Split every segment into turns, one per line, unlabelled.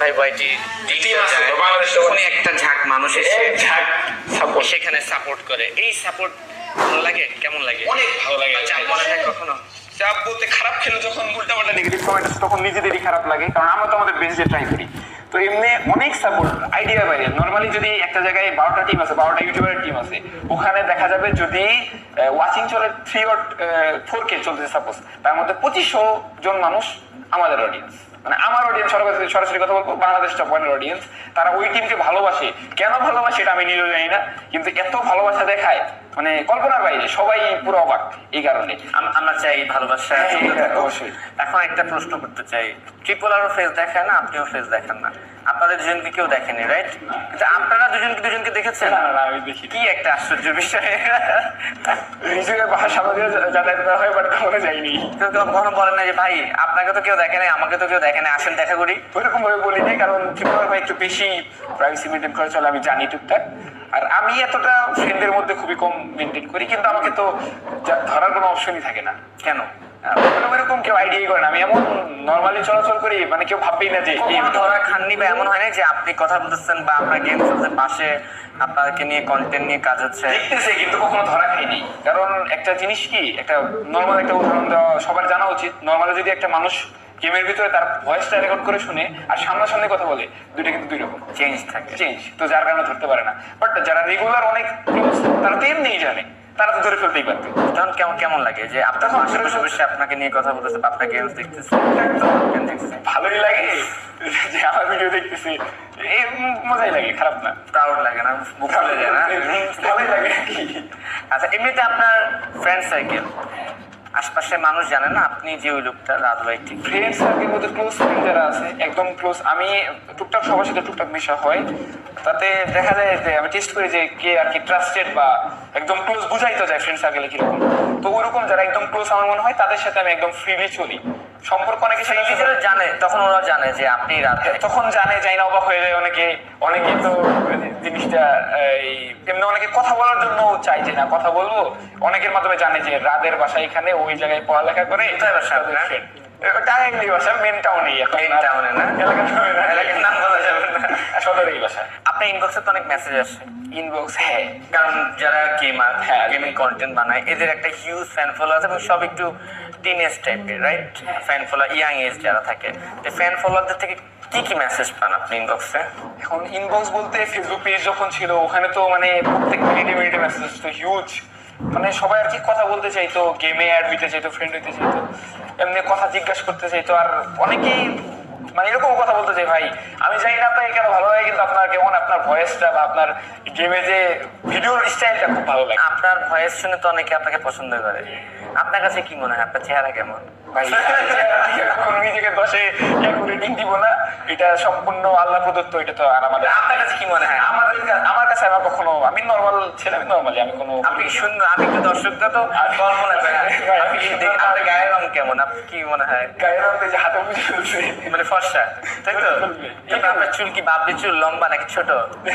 ভাই তখনই একটা ঝাঁক
ঝাঁক।
সেখানে সাপোর্ট করে। এই সাপোর্ট ভালো লাগে? কেমন লাগে?
অনেক ভালো লাগে।
চাপ মনে হয় কখনো?
চাপ বলতে খারাপ খেলে যখন উল্টাপাল্টা নেগেটিভ কমেন্ট তখন নিজেদেরই খারাপ লাগে। কারণ আমরা তো আমাদের বেস্ট ট্রাই করি। তো এমনি অনেক সাপোর্ট আইডিয়া বাইরে। নর্মালি যদি একটা জায়গায় বারোটা টিম আছে বারোটা ইউটিউবারের টিম আছে ওখানে দেখা যাবে যদি ওয়াচিং চলে থ্রি অর ফোর কে চলতেছে সাপোজ তার মধ্যে পঁচিশশো জন মানুষ আমাদের অডিয়েন্স মানে আমার অডিয়েন্স সরাসরি সরাসরি কথা বলব বাংলাদেশ টপ ওয়ানের অডিয়েন্স তারা ওই টিমকে ভালোবাসে কেন ভালোবাসে এটা আমি নিজেও জানি না কিন্তু এত ভালোবাসা দেখায় মানে কল্পনার বাইরে সবাই পুরো অবাক এই কারণে
আমরা চাই ভালোবাসা
হ্যাঁ, হ্যাঁ। অবশ্যই।
এখন একটা প্রশ্ন করতে চাই ট্রিপল আরও ফেস দেখায় না আপনিও ফেস দেখেন না আপনাদের দুজনকে কেউ দেখেনি রাইট কিন্তু আপনারা দুজনকে দুজনকে দেখেছেন?
না, না, না, আমি দেখি
কি একটা আশ্চর্য বিষয়।
বাসার সামনে যাতায়াত করা হয় বাট কখনো যাইনি।
কেউ কখনো বলেন না যে ভাই আপনাকে তো কেউ দেখে নাই আমাকে তো কেউ দেখে নাই আসেন দেখা করি।
ওইরকম ভাবে বলি নাই কারণ ত্রিপুরার ভাই একটু বেশি প্রাইভেসি মেনটেন করে চলে আমি জানি টুকটাক। আর আমি এতটা ফ্রেন্ডের মধ্যে খুবই কম মেনটেন করি কিন্তু আমাকে তো ধরার কোনো অপশনই থাকে না।
কেন?
ওরকম এরকম কেউ আইডিয়াই করে না। আমি এমন নর্মালি চলাচল করি মানে কেউ ভাববেই না যে
ধরা খাননি বা এমন হয় না যে আপনি কথা বলতেছেন বা আপনার গেম চলছে পাশে আপনাকে নিয়ে কন্টেন্ট নিয়ে কাজ হচ্ছে?
দেখতেছে কিন্তু কখনো ধরা খাইনি। কারণ একটা জিনিস কি একটা নর্মাল একটা উদাহরণ দেওয়া সবার জানা উচিত। নর্মালি যদি একটা মানুষ গেমের ভিতরে তার ভয়েসটা রেকর্ড করে শুনে আর সামনাসামনি কথা বলে দুইটা কিন্তু দুই রকম।
চেঞ্জ থাকে।
চেঞ্জ তো যার কারণে ধরতে পারে না। বাট যারা রেগুলার অনেক তারা তো এমনিই জানে। তারা তো ধরে ফেলতেই পারবে।
তখন কেমন কেমন লাগে যে আপনার পাশে বসে বসে আপনাকে নিয়ে কথা বলতেছে বা আপনার গেমস দেখতেছে।
ভালোই লাগে যে আমার ভিডিও দেখতেছি। মজাই লাগে খারাপ না।
প্রাউড লাগে না বুক যায় না।
ভালোই লাগে।
আচ্ছা এমনিতে আপনার ফ্রেন্ড সার্কেল আশপাশের মানুষ জানে না, আপনি যে ওই লোকটা রাত ভাই ঠিক
ফ্রেন্ড সার্কেল মধ্যে ক্লোজ ফ্রেন্ড যারা আছে, একদম ক্লোজ আমি টুকটাক সবার সাথে টুকটাক মেশা হয়। তাতে দেখা যায় যে আমি টেস্ট করি যে কে আর কি ট্রাস্টেড বা একদম ক্লোজ বুঝাই তো যায় ফ্রেন্ড সার্কেলে কীরকম। তো ওরকম যারা একদম ক্লোজ আমার মনে হয়, তাদের সাথে আমি একদম ফ্রিলি চলি। সম্পর্ক অনেকে সেই
নিজেরা জানে তখন ওরা জানে যে আপনি রাতে
তখন জানে যাই না অবাক হয়ে যায় অনেকে অনেকে তো জিনিসটা এই এমনি অনেকে কথা বলার জন্য চাই যে না কথা বলব অনেকের মাধ্যমে জানে যে রাদের বাসা এখানে ওই জায়গায় পড়ালেখা করে
এটাই বাসা?
বাসা মেন টাউনে এখন
টাউনে না?
এলাকার নামে সদরেই বাসা
আপনার ইনবক্সে তো অনেক মেসেজ আসে।
ইনবক্স হ্যাঁ
কারণ যারা গেমার
হ্যাঁ।
গেমিং কন্টেন্ট বানায় এদের একটা হিউজ ফ্যান ফলো আছে এবং সব একটু টিনেজ টাইপের right fan follow young age যারা থাকে। ফ্যান ফলোয়ারদের থেকে কি কি মেসেজ পান আপনি ইনবক্সে
এখন ইনবক্স বলতে ফেসবুক পেজ যখন ছিল ওখানে তো মানে প্রত্যেক মিনিটে মিনিটে মেসেজ তো হিউজ মানে সবাই আর কি কথা বলতে চাইতো গেমে অ্যাড হইতে চাইতো ফ্রেন্ড হইতে চাইতো এমনি কথা জিজ্ঞাসা করতে চাইতো আর অনেকেই মানে এরকম কথা বলতে চাই ভাই। আমি জানি না আপনাকে কেন ভালো লাগে, কিন্তু আপনার কেমন আপনার ভয়েসটা বা আপনার গেমে যে ভিডিওর স্টাইলটা খুব ভালো লাগে।
আপনার ভয়েস শুনে তো অনেকে আপনাকে পছন্দ করে। আপনার কাছে কি মনে হয়? আপনার চেহারা কেমন?
নিজেকে দশে রেটিং দিব না। এটা সম্পূর্ণ আল্লাহ প্রদত্ত এটা তো আর আমাদের
আপনার কাছে কি মনে হয়?
আমাদের আমার কাছে আমার কখনো আমি নর্মাল ছেলে নর্মালি আমি কোনো
আপনি সুন্দর আমি একটু দর্শকটা তো কল্পনা করি আপনি কি দেখ- আপনার গায়ের রং কেমন? আপনি কি মনে হয়?
গায়ের মধ্যে যে হাতে বুঝে
মানে ফর্সা তাই তো? কিন্তু আপনার চুল কি বাবলি চুল লম্বা নাকি ছোট?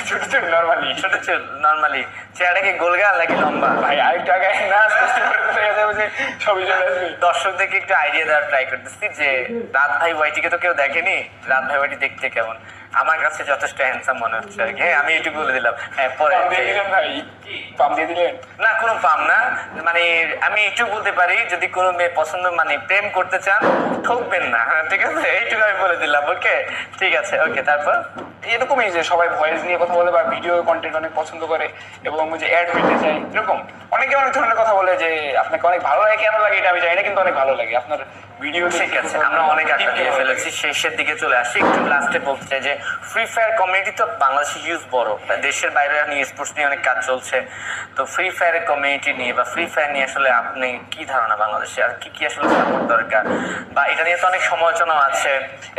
ছোট ছোট নর্মালি
ছোট চুল নর্মালি চেহারাটা কি গোলগাল নাকি লম্বা?
ভাই আরেকটা গায়ে না সবই চলে আসবে।
দর্শকদেরকে একটু আইডিয়া দেওয়ার ট্রাই করতেছি যে রাত ভাই ওয়াইটিকে তো কেউ দেখেনি। রাত ভাই ওয়াইটি দেখতে কেমন? আমার কাছে যথেষ্ট হ্যান্ডসাম মনে হচ্ছে। আর কি হ্যাঁ আমি একটু বলে দিলাম। হ্যাঁ পরে
পাম দিয়ে দিলেন
না কোনো পাম না। মানে আমি একটু বলতে পারি যদি কোনো মেয়ে পছন্দ মানে প্রেম করতে চান ঠকবেন না। হ্যাঁ, ঠিক আছে? এইটুকু আমি বলে দিলাম ওকে? ঠিক আছে ওকে তারপর?
এরকমই যে সবাই ভয়েস নিয়ে কথা বলে বা ভিডিও কন্টেন্ট অনেক পছন্দ করে এবং যে অ্যাড হইতে চাই এরকম। অনেকে অনেক ধরনের কথা বলে যে আপনাকে অনেক ভালো লাগে কেন লাগে? এটা আমি জানি না কিন্তু অনেক ভালো লাগে। আপনার
ঠিক আছে, আমরা অনেক আড্ডা দিয়ে ফেলেছি, শেষের দিকে চলে আসি। একটু লাস্টে বলতে চাই যে ফ্রি ফায়ার কমিউনিটি তো বাংলাদেশে হিউজ বড়। দেশের বাইরে নিয়ে স্পোর্টস নিয়ে অনেক কাজ চলছে। তো ফ্রি ফায়ারের কমিউনিটি নিয়ে বা ফ্রি ফায়ার নিয়ে আসলে আপনি কি ধারণা বাংলাদেশে? আর কি কি আসলে সাপোর্ট দরকার? বা এটা নিয়ে তো অনেক সমালোচনা আছে।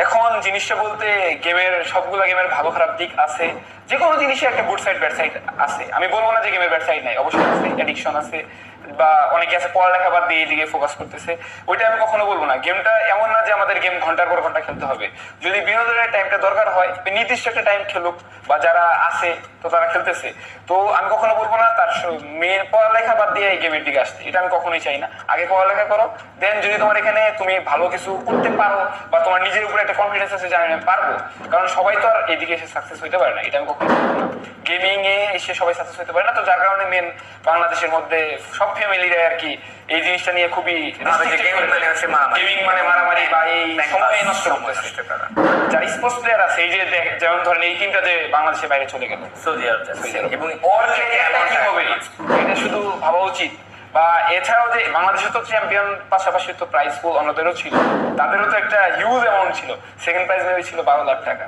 এখন জিনিসটা বলতে গেমের সবগুলো গেমের ভালো খারাপ দিক আছে। যে কোনো জিনিসের একটা গুড সাইড ব্যাড সাইড আছে। আমি বলব না যে গেমের ব্যাড সাইড নাই, অবশ্যই আছে অ্যাডিকশন আছে, বা অনেকে আছে পড়ালেখা বাদ দিয়ে এইদিকে ফোকাস করতেছে। ওইটা আমি কখনো বলব না। গেমটা এমন না যে আমাদের গেম ঘণ্টার পর ঘণ্টা খেলতে হবে। যদি বিনোদনের টাইমটা দরকার হয় নির্দিষ্ট একটা টাইম খেলুক, বা যারা আছে, তো তারা খেলতেছে। তো আমি কখনো বলব না তার মেয়ের পড়ালেখা বাদ দিয়ে এই গেমের দিকে আসতে। এটা আমি কখনোই চাই না। আগে পড়ালেখা করো দেন যদি তোমার এখানে তুমি ভালো কিছু করতে পারো, বা তোমার নিজের উপরে একটা কনফিডেন্স আছে যে আমি পারব, কারণ সবাই তো আর এদিকে এসে সাকসেস হইতে পারে না। এটা আমি গেমিং এ এসে সবাই সাকসেস হতে পারে না তো যার কারণে মেন বাংলাদেশের মধ্যে সব ফ্যামিলিরা আর কি এই জিনিসটা নিয়ে খুবই
gaming মানে।
গেমিং মানে মারামারি বা এই সময় নষ্ট
সময়
করতেছে।
নষ্ট
যারা স্পোর্টস প্লেয়ার আছে এই যে যেমন ধরেন এই টিমটা যে বাংলাদেশের বাইরে চলে গেল।
সৌদি আরব এবং
ওর কি হবে এটা শুধু ভাবা উচিত। বা এছাড়াও যে বাংলাদেশে তো চ্যাম্পিয়ন পাশাপাশি তো প্রাইজ পুল অন্যদেরও ছিল। তাদেরও তো একটা হিউজ অ্যামাউন্ট ছিল। সেকেন্ড প্রাইজ ছিল বারো লাখ টাকা।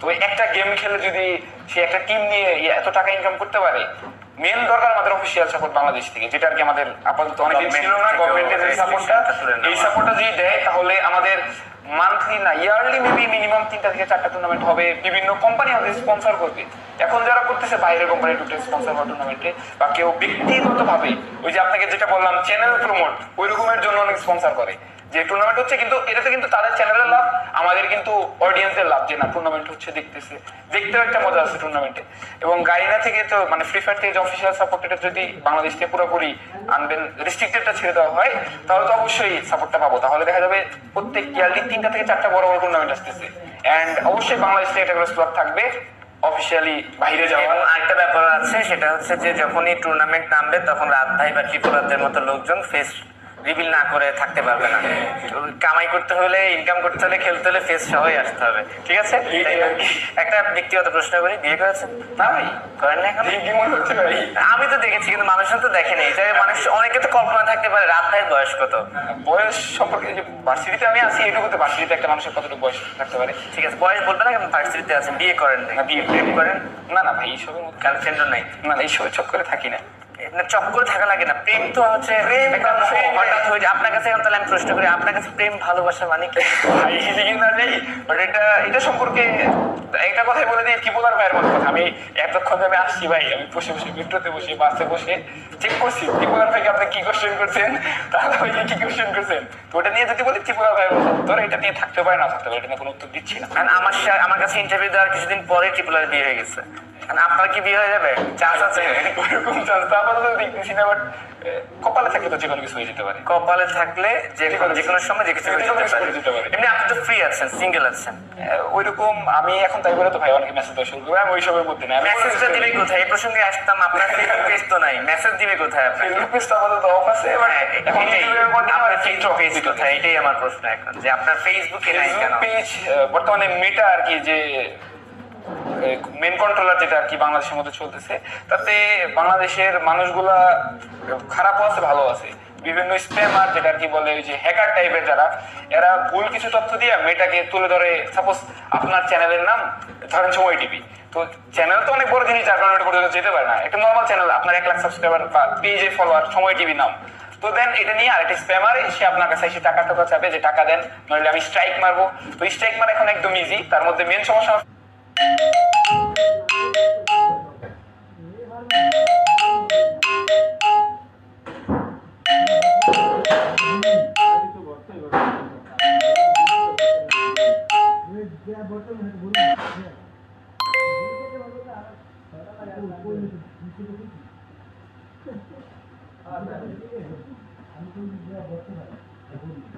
তো একটা গেম খেলে যদি সে একটা টিম নিয়ে এত টাকা ইনকাম করতে পারে মেন দরকার আমাদের অফিসিয়াল সাপোর্ট বাংলাদেশ থেকে যেটা আর কি আমাদের আপাতত অনেকদিন ছিল না গভর্নমেন্টের এই সাপোর্টটা। এই সাপোর্টটা যদি দেয় তাহলে আমাদের মান্থলি না ইয়ারলি মেবি মিনিমাম তিনটা থেকে চারটা টুর্নামেন্ট হবে বিভিন্ন কোম্পানি আমাদের স্পন্সর করবে এখন যারা করতেছে বাইরের কোম্পানি দুটো স্পন্সর হওয়া টুর্নামেন্টে বা কেউ ব্যক্তিগত ভাবে ওই যে আপনাকে যেটা বললাম চ্যানেল প্রমোট ওই রকমের জন্য অনেক স্পন্সর করে যে টুর্নামেন্ট হচ্ছে কিন্তু এটাতে কিন্তু তাদের চ্যানেলের লাভ, আমাদের কিন্তু অডিয়েন্সের লাভ যে না টুর্নামেন্ট হচ্ছে দেখতেছে। দেখতেও একটা মজা আছে টুর্নামেন্টে এবং গাইনা থেকে তো মানে ফ্রি ফায়ার থেকে যে অফিসিয়াল সাপোর্ট যদি বাংলাদেশ থেকে পুরোপুরি আনবেন রেস্ট্রিক্টেডটা ছেড়ে দেওয়া হয়, তাহলে তো অবশ্যই সাপোর্টটা পাবো। তাহলে দেখা যাবে প্রত্যেক ইয়ারলি তিনটা থেকে চারটা বড় বড় টুর্নামেন্ট আসতেছে। অ্যান্ড অবশ্যই বাংলাদেশ থেকে একটা স্লট থাকবে অফিসিয়ালি বাইরে যাওয়া
আরেকটা ব্যাপার আছে, সেটা হচ্ছে যে যখনই টুর্নামেন্ট নামবে, তখন রাত ভাই বা ত্রিপুরাদের মতো লোকজন ফেস রিভিল না করে থাকতে পারবে না। কামাই করতে হলে ইনকাম করতে হলে খেলতে হলে ফেস সহই আসতে হবে। ঠিক আছে। একটা ব্যক্তিগত প্রশ্ন করি বিয়ে করেছেন
ভাই
করেন না আমি তো দেখেছি কিন্তু মানুষজন তো দেখেনি এটা মানুষ অনেকে তো কল্পনা থাকতে পারে রাত ভাইয়ের বয়স কত?
বয়স সম্পর্কে যে ভার্সিটিতে আমি আছি এটুকুতে ভার্সিটিতে একটা মানুষের কতটুকু বয়স থাকতে পারে?
ঠিক আছে বয়স বলবে না কেন? ভার্সিটিতে আছেন বিয়ে করেন না
বিয়ে
প্রেম করেন।
না না ভাই এইসবের
গার্লফ্রেন্ডও নাই।
না না এইসবের চক্করে থাকি না।
চক করে থাকা লাগে না। প্রেম তো হচ্ছে। হঠাৎ হয়ে যায়। আপনার কাছে তাহলে আমি প্রশ্ন করি আপনার কাছে প্রেম ভালোবাসা মানে কি?
বাট এটা এটা সম্পর্কে একটা কথাই বলে দিই ত্রিপুরার ভাইয়ের মতো কথা? আমি এতক্ষণ আমি আসছি ভাই আমি বসে বসে মেট্রোতে বসে বাসে বসে চেক করছি ত্রিপুরার ভাইকে আপনি কি কোশ্চেন করছেন? তাহলে ভাই কি কোশ্চেন করছেন? তো ওটা নিয়ে যদি বলি ত্রিপুরা ভাইয়ের মতো? উত্তর এটা নিয়ে থাকতে পারে না থাকতে পারে এটা নিয়ে কোনো উত্তর দিচ্ছি না।
কারণ আমার আমার কাছে ইন্টারভিউ দেওয়ার কিছুদিন পরে ট্রিপুলার বিয়ে হয়ে গেছে। আপনার কি বিয়ে হয়ে যাবে? চান্স আছে
চান্স তো দেখতেছি না বাট কপালে থাকলে তো যে কোনো কিছু হয়ে যেতে পারে।
কপালে থাকলে যে যে কোনো সময় যে কিছু হয়ে যেতে পারে। এমনি আপনি তো ফ্রি আছেন সিঙ্গেল আছেন।
ওইরকম আমি এখন তাই বলে তো ভাই অনেকে মেসেজ দেওয়া শুরু করবে আমি ওইসবের মধ্যে না
মেসেজটা দিবে কোথায়? এই প্রসঙ্গে আসতাম আপনার ফেসবুক পেজ তো নাই। মেসেজ দিবে কোথায়
ফেসবুক পেজটা আপাতত অফ আছে বাট
হ্যাঁ,
এখন
আপনার ফেসবুক পেজ কোথায়? এটাই আমার প্রশ্ন এখন যে আপনার ফেসবুকে নাই কেন?
পেজ বর্তমানে মেটা আর কি যে মেন কন্ট্রোলার যেটা আর কি বাংলাদেশের মধ্যে চলতেছে, তাতে বাংলাদেশের মানুষগুলা খারাপও আছে, ভালো আছে। বিভিন্ন স্প্যামার যেটা আর কি বলে, ওই যে হ্যাকার টাইপের যারা, এরা ভুল কিছু তথ্য দিয়ে মেটাকে তুলে ধরে সাপোজ আপনার চ্যানেলের নাম, ধরেন সময় টিভি। তো চ্যানেল তো অনেক বড় জিনিস, যার কারণে পর্যন্ত যেতে পারে না। একটা নর্মাল চ্যানেল আপনার এক লাখ সাবস্ক্রাইবার বা পেজে ফলোয়ার সময় টিভি নাম। তো দেন এটা নিয়ে আরেকটা স্প্যামার এসে আপনার কাছে এসে টাকা টাকা চাবে, যে টাকা দেন, নইলে আমি স্ট্রাইক মারবো। তো স্ট্রাইক মারা এখন একদম ইজি তার মধ্যে মেন সমস্যা
아, 네. 안 보이는 게 버튼 안 보이는 게.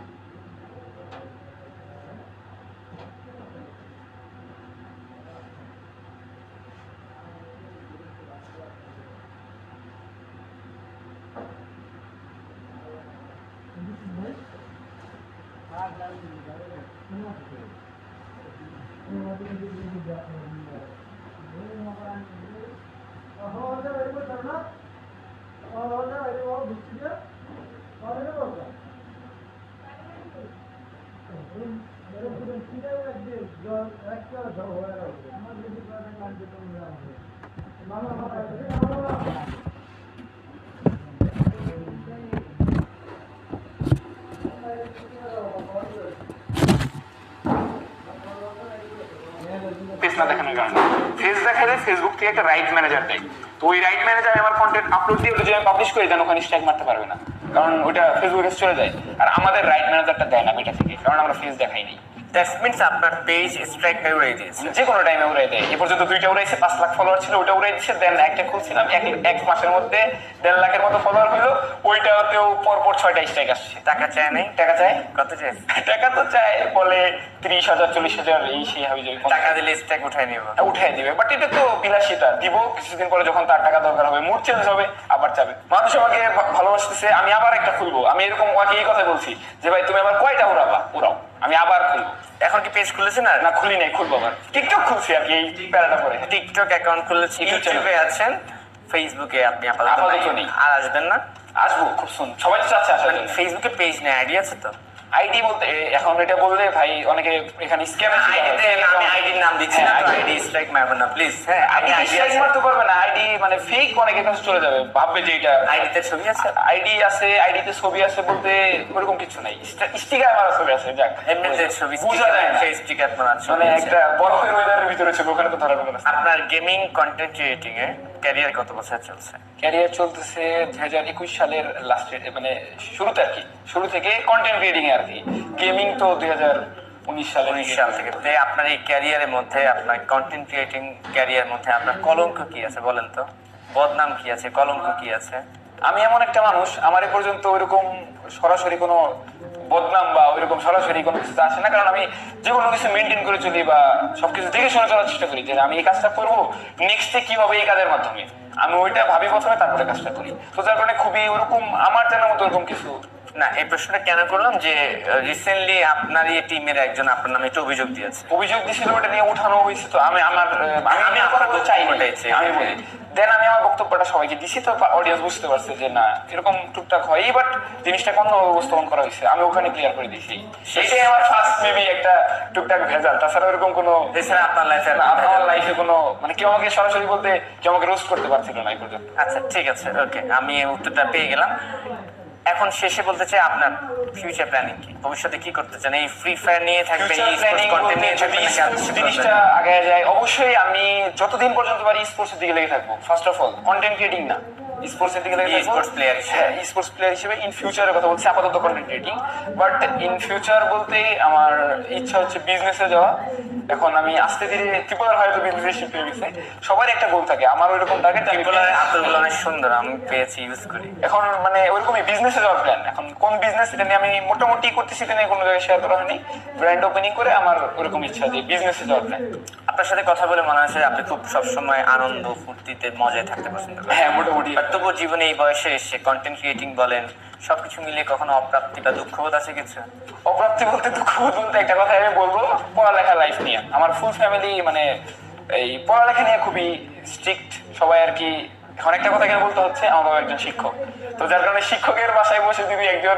ഹോളിന്റെ വരുമ്പോ തന്നെ ഹോളിന്റെ വരുമ്പോ ബുക്കിന് വളരെ നോക്കാം കണ്ടിട്ടുണ്ട്
ফেস না দেখানোর কারণে। ফেস দেখালে ফেসবুক থেকে একটা রাইট ম্যানেজার দেয়। তো ওই রাইট ম্যানেজার আমার কন্টেন্ট আপলোড দিয়ে যদি আমি পাবলিশ করি দেন ওখানে স্ট্রাইক মারতে পারবে না। কারণ ওটা ফেসবুকে চলে যায়। আর আমাদের রাইট ম্যানেজারটা দেয় না এটা থেকে, কারণ আমরা ফেস দেখাই নাই।
দ্যাট মিনস আপনার পেজ স্ট্রাইক হয়ে উড়িয়ে দিয়েছে।
যে কোনো টাইমে উড়াই দেয়। এ পর্যন্ত দুইটা উড়াইছে পাঁচ লাখ ফলোয়ার ছিল ওটা উড়াই দিচ্ছে দেন একটা খুলছিলাম এক এক মাসের মধ্যে দেড় লাখের মতো ফলোয়ার হলো ওইটাতেও পরপর ছয়টা স্ট্রাইক আসছে।
টাকা চায় নাই।
টাকা চায়?
কত চাই
টাকা তো চায় বলে তিরিশ হাজার চল্লিশ হাজার এই সেই হাবি যাবি
টাকা দিলে স্ট্রাইক উঠাই নিব।
উঠাই দিবে। বাট এটা তো বিলাসিতা। দিব কিছুদিন পরে যখন তার টাকা দরকার হবে মুড চেঞ্জ হবে আবার যাবে মানুষ আমাকে ভালোবাসতেছে আমি আবার একটা খুলবো। আমি এরকম ওয়াকে এই কথা বলছি যে ভাই তুমি আবার কয়টা উড়াবা? উড়াও। আমি আবার খুলবো।
এখন কি পেজ খুলেছেন আর
না খুলি নাই খুলবো আবার। টিকটক খুলছি আর কি এই প্যারাটা পরে।
টিকটক অ্যাকাউন্ট খুলেছি ইউটিউবে আছেন ফেসবুকে আপনি আপাতত। আর আসবেন না?
আসব খুব সুন্দর। সবাই চাচ্ছে আসবেন
ফেসবুকে পেজ নেই আইডি আছে তো?
আইডি বলতে এখন এটা বললে ভাই অনেকে এখানে স্ক্যাম
আমি আইডির নাম দিচ্ছি না।
হ্যাঁ,
আইডি। স্ট্রাইক মারবেন না প্লিজ হ্যাঁ
আইডি
আইডি
স্ট্রাইক মারতে পারবে না। আইডি মানে ফেক অনেকের কাছে চলে যাবে ভাববে যে এটা
আইডিতে ছবি আছে?
আইডি আছে আইডিতে ছবি আছে বলতে ওরকম কিছু নাই। স্টিকার মারা ছবি আছে যাক।
এমনিতে ছবি
বোঝা যায় না।
সেই স্টিকার মারা
মানে একটা বরফের ওয়েদারের ভিতরে ছবি ওখানে তো ধরা পড়বে না।
আপনার গেমিং কন্টেন্ট ক্রিয়েটিং এ ক্যারিয়ার কত বছর চলছে?
ক্যারিয়ার চলতেছে দুই হাজার একুশ সালের লাস্টে মানে শুরুতে আর কি। শুরু থেকে কন্টেন্ট ক্রিয়েটিং আর কি। গেমিং তো দুই হাজার উনিশ সালে
উনিশ সাল থেকে। আপনার এই ক্যারিয়ারের মধ্যে আপনার কন্টেন্ট ক্রিয়েটিং ক্যারিয়ার মধ্যে আপনার কলঙ্ক কি আছে বলেন তো? বদনাম কি আছে? কলঙ্ক কি আছে?
আমি এমন একটা মানুষ আমার এ পর্যন্ত ওইরকম সরাসরি কোনো বদনাম বা ওইরকম সরাসরি কোনো কিছু আসে না, কারণ আমি যে কোনো কিছু মেনটেন করে চলি বা সবকিছু দেখে শুনে চলার চেষ্টা করি যে আমি এই কাজটা করব নেক্সটে কি হবে এই কাজের মাধ্যমে। আমি ওইটা ভাবি প্রথমে, তারপরে কাজটা করি। তো যার কারণে খুবই ওরকম আমার জানার মতো ওরকম কিছু
না এই প্রশ্নটা কেন করলাম যে রিসেন্টলি আপনার এই টিমের একজন আপনার নামে একটা অভিযোগ দিয়েছে।
অভিযোগ দিছিল ওটা নিয়ে উঠানো হয়েছে তো। আমি আমার আমি
আমি
আমি কথা চাই
বক্তব্যটাই
আমি বলি দেন আমি আমার বক্তব্যটা সবাইকে দিছি তো অডিয়েন্স বুঝতে পারছে যে না এরকম টুকটাক হয়। বাট জিনিসটা অন্য উপস্থাপন করা হয়েছে আমি ওখানে ক্লিয়ার করে দিয়েছি সেটাই আমার ফার্স্ট মেবি একটা টুকটাক ভেজাল তাছাড়া এরকম কোনো
এছাড়া আপনার লাইফে
আমার লাইফে কোনো মানে কেউ আমাকে সরাসরি বলতে কেউ আমাকে রোস্ট করতে পারছিল না এই পর্যন্ত।
আচ্ছা ঠিক আছে ওকে আমি উত্তরটা পেয়ে গেলাম। এখন শেষে বলতে চাই আপনার ফিউচার প্ল্যানিং কি? ভবিষ্যতে কি করতে চান? এই ফ্রি ফায়ার নিয়ে থাকবেন
এই প্ল্যানিং
কন্টেন্ট নিয়ে থাকবেন
জিনিসটা? আগে যায় অবশ্যই আমি যতদিন পর্যন্ত পারি স্পোর্টসের দিকে লেগে থাকব। First of all content creating না। লেগে থাকব
E-sports হিসেবে।
হ্যাঁ স্পোর্টস প্লেয়ার হিসেবে ইন ফিউচারের কথা বলছি আপাতত কন্টেন্ট বাট ইন ফিউচার বলতে আমার ইচ্ছা হচ্ছে বিজনেসে যাওয়া। এখন আমি আস্তে ধীরে ত্রিপুরার হয়তো বিজনেস শিফট হয়ে গেছে। সবার একটা গোল থাকে আমার ওইরকম টার্গেট
ত্রিপুরার আতরগুলো অনেক সুন্দর আমি পেয়েছি ইউজ করি।
এখন মানে ওইরকমই বিজনেসে যাওয়ার প্ল্যান এখন কোন বিজনেস এটা নিয়ে আমি মোটামুটি করতেছি এটা নিয়ে কোনো জায়গায় শেয়ার করা হয়নি। ব্র্যান্ড ওপেনিং করে আমার ওরকম ইচ্ছা যে বিজনেসে যাওয়ার প্ল্যান
আপনার সাথে কথা বলে মনে হচ্ছে আপনি খুব সবসময় আনন্দ ফুর্তিতে মজায় থাকতে পছন্দ করেন।
হ্যাঁ মোটামুটি।
তবুও জীবনে এই বয়সে এসে কন্টেন্ট ক্রিয়েটিং বলেন, সবকিছু মিলে কখনো অপ্রাপ্তি বা দুঃখবোধ আছে কিছু?
অপ্রাপ্তি বলতে দুঃখবোধ বলতে একটা কথা আমি বলব পড়ালেখা লাইফ নিয়ে। আমার ফুল ফ্যামিলি মানে এই পড়ালেখা নিয়ে খুবই স্ট্রিক্ট সবাই আর কি এখন একটা কথা কেন বলতে হচ্ছে আমার একজন শিক্ষক। তো যার কারণে শিক্ষকের বাসায় বসে যদি একজন।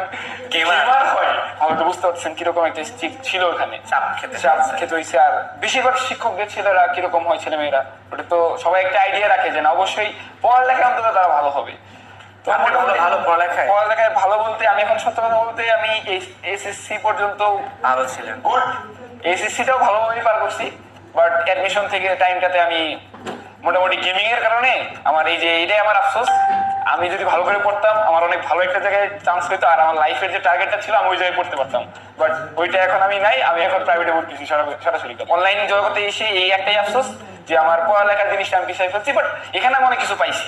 গেমার হয় তো বুঝতে পারছেন কীরকম একটা ছিল ওখানে।
চাপ খেতে
চাপ খেতে হয়েছে আর বেশিরভাগ শিক্ষকদের ছেলেরা কীরকম হয় ছেলে মেয়েরা ওটা তো সবাই একটা আইডিয়া রাখে যে না অবশ্যই পড়ালেখা অন্তত তারা ভালো হবে। তো
ভালো পড়ালেখায়।
পড়ালেখায় ভালো বলতে আমি এখন সত্য কথা বলতে আমি এসএসসি পর্যন্ত
ভালো ছিলেন।
গুড এসএসসিটাও ভালোভাবেই পার করছি বাট অ্যাডমিশন থেকে টাইমটাতে আমি মোটামুটি গেমিং এর কারণে আমার এই যে এটাই আমার আফসোস। আমি যদি ভালো করে পড়তাম, আমার অনেক ভালো একটা জায়গায় চান্স পেতো আর আমার লাইফের যে টার্গেটটা ছিল, আমি ওই জায়গায় পড়তে পারতাম। বাট ওইটা এখন আমি নাই, আমি এখন প্রাইভেটে পড়তেছি সরাসরি। অনলাইন জগতে এসে এই একটাই আফসোস যে আমার পড়ালেখার জিনিসটা আমি পিছিয়ে ফেলছি বাট এখানে আমি অনেক কিছু পাইছি।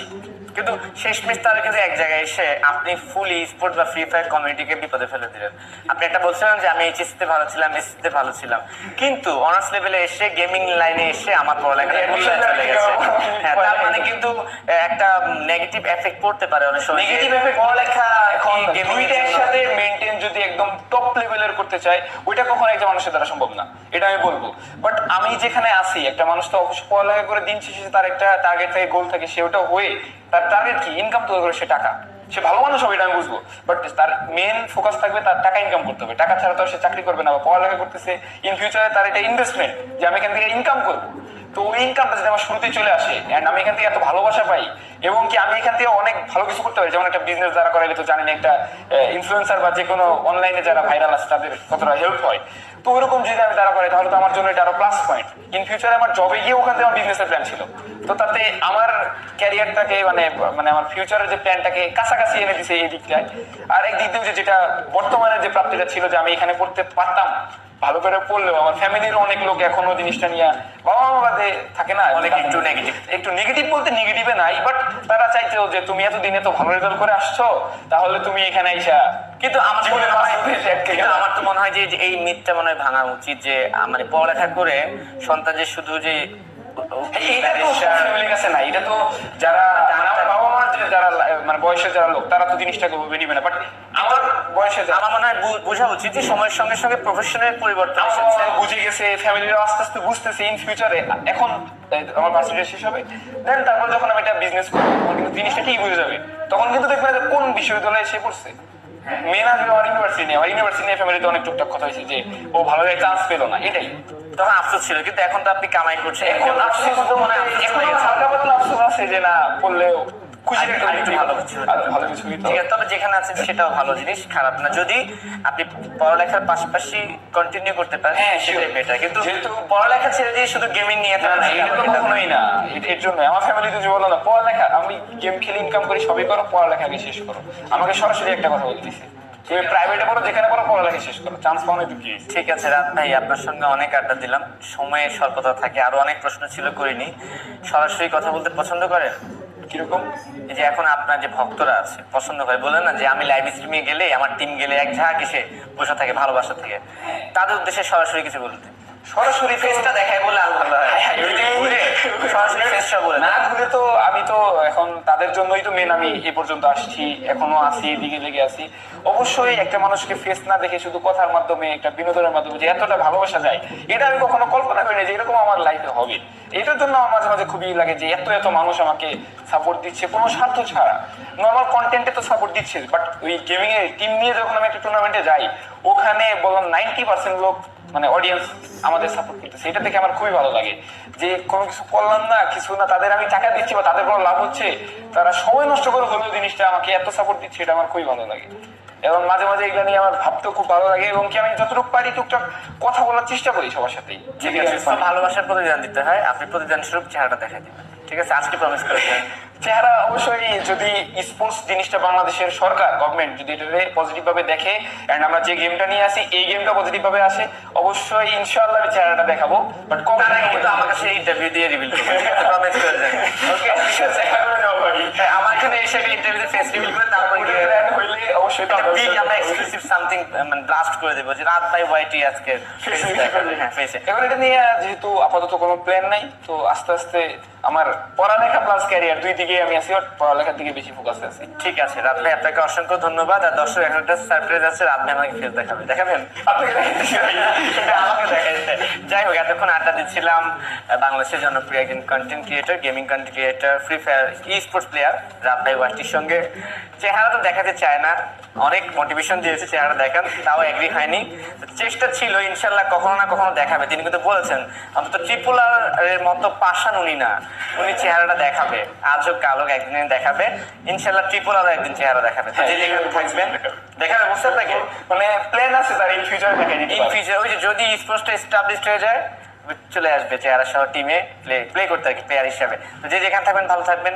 কিন্তু শেষমেশ তারা কিন্তু এক জায়গায় এসে আপনি ফুল স্পোর্ট বা ফ্রি ফায়ার কমিউনিটিকে বিপদে ফেলে দিলেন। আপনি একটা বলছিলেন যে আমি এইচএসসি তে ভালো ছিলাম এসএসসি ভালো ছিলাম। কিন্তু অনার্স লেভেলে এসে গেমিং লাইনে এসে আমার পড়ালেখা চলে গেছে। হ্যাঁ তার মানে কিন্তু একটা নেগেটিভ এফেক্ট পড়তে পারে অনেক সময়
নেগেটিভ এফেক্ট
পড়ালেখা
এখন
কি gaming
দুইটা একসাথে মেনটেন যদি একদম টপ লেভেলের করতে চায় ওইটা কখনো একটা মানুষের দ্বারা সম্ভব না। এটা আমি বলব। বাট আমি যেখানে আছি একটা মানুষ তো অবশ্যই পড়ালেখা করে দিন শেষে তার একটা টার্গেট থাকে গোল থাকে সে ওটা হয়ে তার টার্গেট কি? ইনকাম তো করে সে টাকা। সে ভালো মানুষ হবে এটা আমি বুঝব। বাট তার মেন ফোকাস থাকবে তার টাকা ইনকাম করতে হবে। টাকা ছাড়া তো সে চাকরি করবে না বা পড়ালেখা করতেছে। ইন ফিউচারে তার এটা ইনভেস্টমেন্ট যে আমি এখান থেকে ইনকাম করব। তো ওই ইনকামটা যদি আমার শুরুতেই চলে আসে অ্যান্ড আমি এখান থেকে এত ভালোবাসা পাই, এবং কি আমি এখান থেকে অনেক ভালো কিছু করতে পারি, যেমন একটা বিজনেস যারা করে তো জানেন একটা ইনফ্লুয়েন্সার বা যে কোনো অনলাইনে যারা ভাইরাল আছে, তাদের কতটা হেল্প হয়। তো ওরকম যদি আমি তারা করে, তাহলে তো আমার জন্য এটা আরও প্লাস পয়েন্ট ইন ফিউচারে আমার জবে গিয়ে ওখান থেকে আমার বিজনেসের প্ল্যান ছিল। তো তাতে আমার ক্যারিয়ারটাকে মানে মানে আমার ফিউচারের যে প্ল্যানটাকে কাছাকাছি এনে দিছে এই দিকটায়। আর একদিক দিয়ে যেটা বর্তমানে যে প্রাপ্তিটা ছিল যে আমি এখানে পড়তে পারতাম ভালো করে পড়লেও আমার ফ্যামিলির অনেক লোক এখনও জিনিসটা নিয়ে বাবা বাদে থাকে না
অনেক একটু নেগেটিভ
একটু নেগেটিভ বলতে নেগেটিভে নাই বাট তারা চাইতেও যে তুমি এতদিন তো ভালো রেজাল্ট করে আসছো তাহলে তুমি এখানে আইসা।
কিন্তু আমার মনে হয় আমার তো মনে হয় যে যে এই মিথটা মনে হয় ভাঙা উচিত যে মানে পড়ালেখা করে সন্তান যে শুধু যে
এইটা তো ফ্যামিলির কাছে না এটা তো যারা মানে বাবা মার যারা মানে বয়সের যারা লোক তারা তো জিনিসটাকে ওভাবে নিবে না। বাট আমার বয়সে
আমার মনে হয় বোঝা উচিত যে সময়ের সঙ্গে সঙ্গে প্রফেশনের পরিবর্তন এসেছে।
বুঝে গেছে ফ্যামিলিরা আস্তে আস্তে বুঝতেছে ইন ফিউচারে এখন আমার পার্সেন্টেজ শেষ হবে। দেন তারপর যখন আমি এটা বিজনেস করব তখন কিন্তু জিনিসটা ঠিক বুঝে যাবে। তখন কিন্তু দেখবে যে কোন বিশ্ববিদ্যালয়ে সে পড়ছে। আমার ইউনিভার্সিটি নিয়ে। আমার ইউনিভার্সিটি নিয়ে ফ্যামিলিতে অনেক টুকটাক কথা হয়েছে যে ও ভালো চান্স পেল না। এটাই।
তখন আফসোস ছিল কিন্তু এখন তো আপনি কামাই করছেন।
এখন আফসোস তো মনে হালকা পাতলা আফসোস আছে যে না
তবে যেখানে আছেন সেটাও ভালো জিনিস খারাপ যদি আপনি পড়ালেখার পাশাপাশি কন্টিনিউ করতে পারেন
হ্যাঁ,
সেটাই. বেটার কিন্তু পড়ালেখা ছেড়ে দিয়ে শুধু গেমিং নিয়ে
না
থাকা
না কখনোই না। এর জন্য আমার বলো না পড়ালেখা আমি গেম খেলে ইনকাম করি সবই করো পড়ালেখা আগে শেষ করো। আমাকে সরাসরি একটা কথা বলে দিছে তুমি প্রাইভেটে পড়ো যেখানে পড়ো পড়ালেখা শেষ করো। চান্স পাও না কি?
ঠিক আছে রাত ভাই আপনার সঙ্গে অনেক আড্ডা দিলাম। সময়ের স্বল্পতা থাকে আরও অনেক প্রশ্ন ছিল করিনি। সরাসরি কথা বলতে পছন্দ করেন?
কীরকম?
এই যে এখন আপনার যে ভক্তরা আছে পছন্দ করে বলেন না যে আমি লাইভ স্ট্রিমে গেলে আমার টিম গেলে এক ঝাঁক এসে বসে থাকে ভালোবাসা থেকে। তাদের উদ্দেশ্যে সরাসরি কিছু বলতে
সরাসরি
ফেসটা দেখায় বলে আরও ভালো হয় সরাসরি ফেসটা বলে।
না ঘুরে তো আমি তো এখন তাদের জন্যই তো মেন আমি এ পর্যন্ত আসছি এখনও আছি এদিকে লেগে আছি। অবশ্যই একটা মানুষকে ফেস না দেখে শুধু কথার মাধ্যমে একটা বিনোদনের মাধ্যমে যে এতটা ভালোবাসা যায় এটা আমি কখনো কল্পনা করিনি যে এরকম আমার লাইফে হবে। এটার জন্য আমার মাঝে মাঝে খুবই লাগে যে এত এত মানুষ আমাকে সাপোর্ট দিচ্ছে কোনো স্বার্থ ছাড়া। নর্মাল কন্টেন্টে তো সাপোর্ট দিচ্ছে বাট ওই গেমিং এর টিম নিয়ে যখন আমি একটা টুর্নামেন্টে যাই ওখানে বললাম নাইনটি পার্সেন্ট লোক মানে অডিয়েন্স আমাদের সাপোর্ট করতেছে। এটা দেখে আমার খুবই ভালো লাগে যে কোনো কিছু করলাম না কিছু না তাদের আমি টাকা দিচ্ছি বা তাদের কোনো লাভ হচ্ছে তারা সময় নষ্ট করে হলেও জিনিসটা আমাকে এত সাপোর্ট দিচ্ছে এটা আমার খুবই ভালো লাগে। এবং মাঝে মাঝে এগুলো নিয়ে আমার ভাবতেও খুব ভালো লাগে এবং কি আমি যতটুকু পারি টুকটাক কথা বলার চেষ্টা করি সবার সাথেই।
ভালোবাসার প্রতিদান দিতে হয় আপনি প্রতিদান স্বরূপ চেহারাটা দেখা দিবেন। ঠিক আছে আজকে প্রমিস করেছেন
চেহারা অবশ্যই যদি স্পোর্টস জিনিসটা বাংলাদেশের সরকার গভর্নমেন্ট যদি এটাকে পজিটিভ ভাবে দেখে এন্ড আমরা যে গেমটা নিয়ে আসি এই গেমটা পজিটিভ ভাবে আসে অবশ্যই ইনশাআল্লাহ আমি চেহারাটা দেখাবো বাট
আগে কিন্তু আমার কাছে ইন্টারভিউ দিয়ে রিভিল প্রমিস করে দেন
ওকে ভাই
হ্যাঁ, আমার এখানে এসে ইন্টারভিউতে ফেস রিভিল করে তারপর
হইলে অবশ্যই আমরা
এক্সক্লুসিভ সামথিং মানে ব্লাস্ট করে দেবো যে রাত বাই ওয়াইটি আজকে হ্যাঁ।
এবার এটা নিয়ে যেহেতু আপাতত কোনো প্ল্যান নাই তো আস্তে আস্তে আমার পড়ালেখা প্লাস ক্যারিয়ার দুই দিকে আমি আছি বাট পড়ালেখার দিকে বেশি ফোকাস আছি।
ঠিক আছে, রাত আপনাকে অসংখ্য ধন্যবাদ। আর দর্শক, এখন একটা সারপ্রাইজ আছে, রাত আমাকে ফেস দেখাবে। দেখাবেন? আমাকে দেখাইছে যাই হোক, এতক্ষণ আড্ডা দিচ্ছিলাম বাংলাদেশের জনপ্রিয় একজন content creator gaming content creator free fire esports player রাত ভাই ওয়াটির সঙ্গে। চেহারা তো দেখাতে চায় না। অনেক মোটিভেশন দিয়েছে চেহারা দেখান, তাও এগ্রি হয়নি। চেষ্টা ছিল, ইনশাল্লাহ কখনো না কখনো দেখাবে। তিনি কিন্তু বলেছেন, অন্তত ট্রিপুলার এর মতো পাশান উনি না, উনি চেহারাটা দেখাবে। আজ হোক কাল হোক একদিন দেখাবে। ইনশাল্লাহ ত্রিপুরারও একদিন চেহারা দেখাবে। তো যে যেখানে থাকবেন দেখাবে বুঝতে থাকে
মানে প্ল্যান আছে তার ইন ফিউচার দেখা যেতে
ইন ফিউচার ওই যে যদি স্পোর্টসটা এস্টাবলিশড হয়ে যায় চলে আসবে চেহারা সহ টিমে প্লে প্লে করতে আর কি প্লেয়ার হিসাবে। তো যে যেখানে থাকবেন ভালো থাকবেন।